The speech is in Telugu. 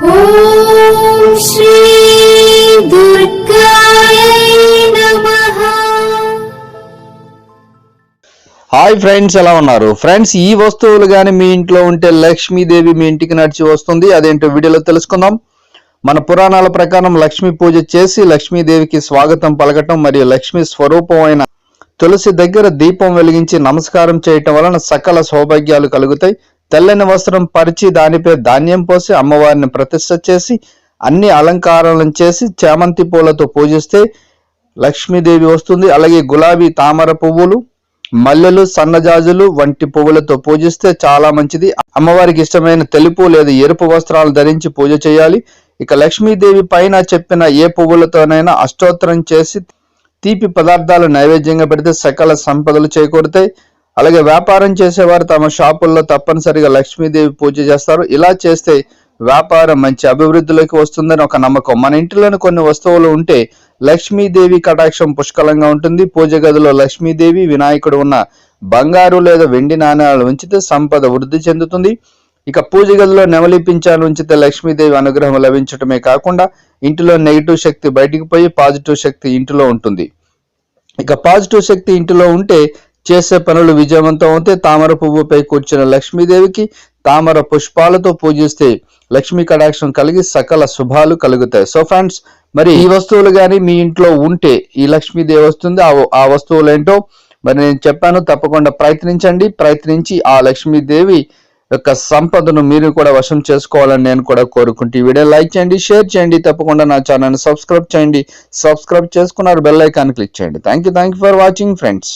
హాయ్ ఫ్రెండ్స్ ఎలా ఉన్నారు? ఫ్రెండ్స్ ఈ వస్తువులు కానీ మీ ఇంట్లో ఉంటే లక్ష్మీదేవి మీ ఇంటికి నడిచి వస్తుంది. అదేంటో వీడియోలో తెలుసుకుందాం. మన పురాణాల ప్రకారం లక్ష్మీ పూజ చేసి లక్ష్మీదేవికి స్వాగతం పలకటం మరియు లక్ష్మీ స్వరూపమైన తులసి దగ్గర దీపం వెలిగించి నమస్కారం చేయటం వలన సకల సౌభాగ్యాలు కలుగుతాయి. తెల్లని వస్త్రం పరిచి దానిపై ధాన్యం పోసి అమ్మవారిని ప్రతిష్ట చేసి అన్ని అలంకారాలను చేసి చామంతి పూలతో పూజిస్తే లక్ష్మీదేవి వస్తుంది. అలాగే గులాబీ తామర పువ్వులు మల్లెలు సన్నజాజులు వంటి పువ్వులతో పూజిస్తే చాలా మంచిది. అమ్మవారికి ఇష్టమైన తెలుపు లేదా ఎరుపు వస్త్రాలు ధరించి పూజ చేయాలి. ఇక లక్ష్మీదేవి పైన చెప్పిన ఏ పువ్వులతోనైనా అష్టోత్తరం చేసి తీపి పదార్థాలు నైవేద్యంగా పెడితే సకల సంపదలు చేకూరుతాయి. అలాగే వ్యాపారం చేసేవారు తమ షాపుల్లో తప్పనిసరిగా లక్ష్మీదేవి పూజ చేస్తారు. ఇలా చేస్తే వ్యాపారం మంచి అభివృద్ధిలోకి వస్తుందని ఒక నమ్మకం. మన ఇంటిలోని కొన్ని వస్తువులు ఉంటే లక్ష్మీదేవి కటాక్షం పుష్కలంగా ఉంటుంది. పూజ గదిలో లక్ష్మీదేవి వినాయకుడు ఉన్న బంగారు లేదా వెండి నాణ్యాలు ఉంచితే సంపద వృద్ధి చెందుతుంది. ఇక పూజ గదిలో నెమలిపించాలు ఉంచితే లక్ష్మీదేవి అనుగ్రహం లభించటమే కాకుండా ఇంటిలో నెగిటివ్ శక్తి బయటికి పోయి పాజిటివ్ శక్తి ఇంటిలో ఉంటుంది. ఇక పాజిటివ్ శక్తి ఇంటిలో ఉంటే చేసే పనులు విజయవంతం అవుతే తామర పువ్వుపై కూర్చున్న లక్ష్మీదేవికి తామర పుష్పాలతో పూజిస్తే లక్ష్మీ కటాక్షం కలిగి సకల శుభాలు కలుగుతాయి. సో ఫ్రెండ్స్ మరి ఈ వస్తువులు కానీ మీ ఇంట్లో ఉంటే ఈ లక్ష్మీదేవి వస్తుంది. ఆ ఆ వస్తువులు ఏంటో మరి నేను చెప్పాను తప్పకుండా ప్రయత్నించండి. ప్రయత్నించి ఆ లక్ష్మీదేవి యొక్క సంపదను మీరు కూడా వశం చేసుకోవాలని నేను కూడా కోరుకుంటూ ఈ వీడియో లైక్ చేయండి షేర్ చేయండి. తప్పకుండా నా ఛానల్ని సబ్స్క్రైబ్ చేయండి. సబ్స్క్రైబ్ చేసుకున్నారు బెల్ ఐకాన్ క్లిక్ చేయండి. Thank you thank you for watching friends